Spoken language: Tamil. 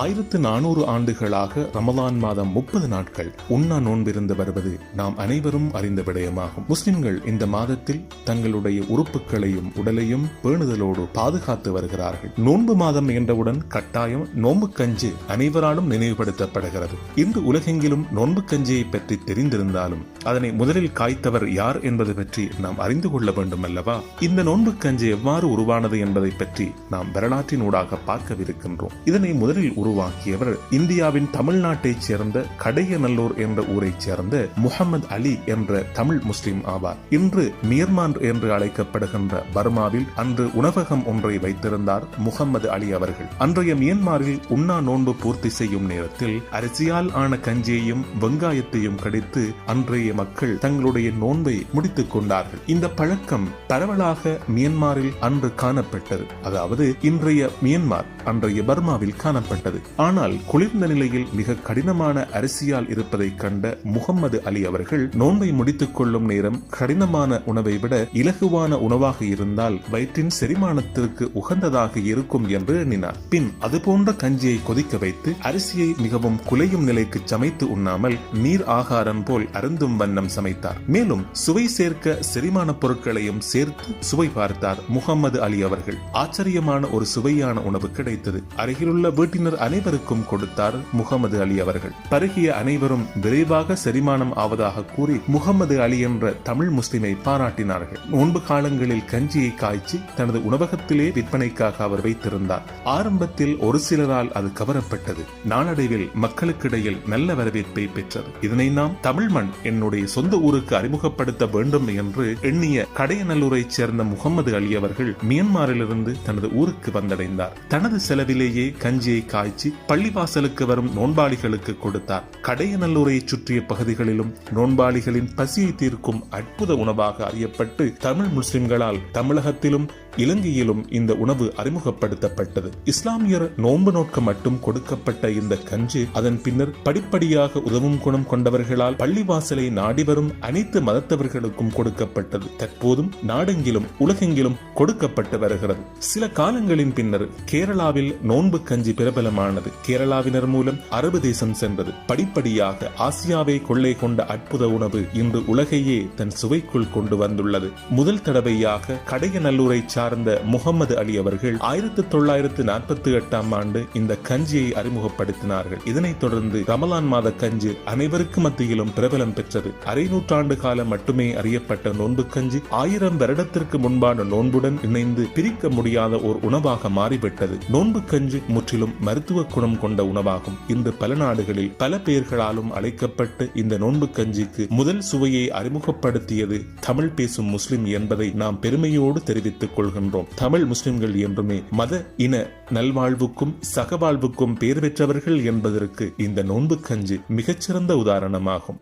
ஆயிரத்து நானூறு ஆண்டுகளாக ரமலான் மாதம் முப்பது நாட்கள் உண்ணா நோன்பிருந்து வருவது நாம் அனைவரும் அறிந்த விடயமாகும். முஸ்லிம்கள் இந்த மாதத்தில் தங்களுடைய உறுப்புகளையும் உடலையும் பேணுதலோடு பாதுகாத்து வருகிறார்கள். நோன்பு மாதம் என்றவுடன் கட்டாயம் நோன்பு கஞ்சி அனைவராலும் நினைவுபடுத்தப்படுகிறது. இன்று உலகெங்கிலும் நோன்பு கஞ்சியை பற்றி தெரிந்திருந்தாலும் அதனை முதலில் காய்த்தவர் யார் என்பது பற்றி நாம் அறிந்து கொள்ள வேண்டும் அல்லவா இந்த நோன்பு கஞ்சி எவ்வாறு உருவானது என்பதை பற்றி நாம் வரலாற்றினூடாக பார்க்கவிருக்கின்றோம். இதனை முதலில் உருவாக்கியவர் இந்தியாவின் தமிழ்நாட்டைச் சேர்ந்த கடையநல்லூர் என்ற ஊரைச் சேர்ந்த முகமது அலி என்ற தமிழ் முஸ்லிம் ஆவார். இன்று மியர்மான் என்று அழைக்கப்படுகின்ற பர்மாவில் அன்று உணவகம் ஒன்றை வைத்திருந்தார் முகமது அலி அவர்கள். அன்றைய மியன்மாரில் உண்ணா நோன்பு பூர்த்தி செய்யும் நேரத்தில் அரிசியால் ஆன கஞ்சியையும் வெங்காயத்தையும் கடித்து அன்றைய மக்கள் தங்களுடைய நோன்பை முடித்துக் கொண்டார்கள். இந்த பழக்கம் பரவலாக மியன்மாரில் அன்று காணப்பட்டது. அதாவது இன்றைய மியன்மார் அன்றைய பர்மாவில் காணப்பட்டது. ஆனால் குளிர்ந்த நிலையில் மிக கடினமான அரிசியால் இருப்பதை கண்ட முகம்மது அலி அவர்கள் நோன்பை முடித்துக் கொள்ளும் நேரம் கடினமான உணவை விட இலகுவான உணவாக இருந்தால் வயிற்றின் செரிமானத்திற்கு உகந்ததாக இருக்கும் என்று எண்ணினார். பின் அதுபோன்ற கஞ்சியை கொதிக்க வைத்து அரிசியை மிகவும் குலையும் நிலைக்கு சமைத்து உண்ணாமல் நீர் ஆகாரம் போல் அருந்தும் வண்ணம் சமைத்தார். மேலும் சுவை சேர்க்க செரிமான பொருட்களையும் சேர்த்து சுவை பார்த்தார் முகம்மது அலி அவர்கள். ஆச்சரியமான ஒரு சுவையான உணவு கிடைத்தது. அருகிலுள்ள வீட்டினர் அனைவருக்கும் கொடுத்தார் முகமது அலி அவர்கள். பருகிய அனைவரும் விரைவாக செரிமானம் ஆவதாக கூறி முகமது அலி என்ற தமிழ் முஸ்லிமை பாராட்டினார்கள். நோன்பு காலங்களில் கஞ்சியை காய்ச்சி தனது உணவகத்திலே விற்பனைக்காக அவர் வைத்திருந்தார். ஆரம்பத்தில் ஒரு சிலரால் அது கவரப்பட்டது. நாளடைவில் மக்களுக்கிடையில் நல்ல வரவேற்பை பெற்றது. இதனை நாம் தமிழ் மண் என்னுடைய சொந்த ஊருக்கு அறிமுகப்படுத்த வேண்டும் என்று எண்ணிய கடையநல்லூரைச் சேர்ந்த முகமது அலி அவர்கள் மியன்மாரிலிருந்து தனது ஊருக்கு வந்தடைந்தார். தனது செலவிலேயே கஞ்சியை காய்ச்சி பள்ளிவாசலுக்கு வரும் நோன்பாளிகளுக்கு கொடுத்தார். கடையநல்லூரை சுற்றிய பகுதிகளிலும் நோன்பாளிகளின் பசியை தீர்க்கும் அற்புத உணவாக அறியப்பட்டு தமிழ் முஸ்லிம்களால் தமிழகத்திலும் இலங்கையிலும் இந்த உணவு அறிமுகப்படுத்தப்பட்டது. இஸ்லாமியர் நோன்பு நோக்க மட்டும் கொடுக்கப்பட்ட இந்த கஞ்சி அதன் பின்னர் படிப்படியாக உதவும் குணம் கொண்டவர்களால் பள்ளிவாசலை நாடி வரும் அனைத்து மதத்தவர்களுக்கும் கொடுக்கப்பட்டது. தற்போதும் நாடெங்கிலும் உலகெங்கிலும் கொடுக்கப்பட்டு வருகிறது. சில காலங்களின் பின்னர் கேரளாவில் நோன்பு கஞ்சி பிரபலம் பிரபலமானது. கேரளாவினர் மூலம் அரபு தேசம் சென்றது. படிப்படியாக ஆசியாவை கொள்ளை கொண்ட அற்புத உணவு இன்று உலகையே தன் சுவைக்குள் கொண்டு வந்துள்ளது. முதல் தடவையாக கடையநல்லூரை சார்ந்த முகமது அலி அவர்கள் ஆயிரத்தி தொள்ளாயிரத்து நாற்பத்தி எட்டாம் ஆண்டு இந்த கஞ்சியை அறிமுகப்படுத்தினார்கள். இதனைத் தொடர்ந்து ரமலான் மாத கஞ்சி அனைவருக்கு மத்தியிலும் பிரபலம் பெற்றது. அரை நூற்றாண்டு காலம் மட்டுமே அறியப்பட்ட நோன்பு கஞ்சி ஆயிரம் வருடத்திற்கு முன்பான நோன்புடன் இணைந்து பிரிக்க முடியாத ஒரு உணவாக மாறிவிட்டது. நோன்பு கஞ்சி முற்றிலும் மருத்துவ மருத்துவ குணம் கொண்ட உணவாகும். இன்று பல நாடுகளில் பல பெயர்களாலும் அழைக்கப்பட்டு இந்த நோன்பு கஞ்சிக்கு முதல் சுவையை அறிமுகப்படுத்தியது தமிழ் பேசும் முஸ்லிம் என்பதை நாம் பெருமையோடு தெரிவித்துக் கொள்கின்றோம். தமிழ் முஸ்லிம்கள் என்றுமே மத இன நல்வாழ்வுக்கும் சகவாழ்வுக்கும் பெயர் பெற்றவர்கள் என்பதற்கு இந்த நோன்பு கஞ்சி மிகச்சிறந்த உதாரணமாகும்.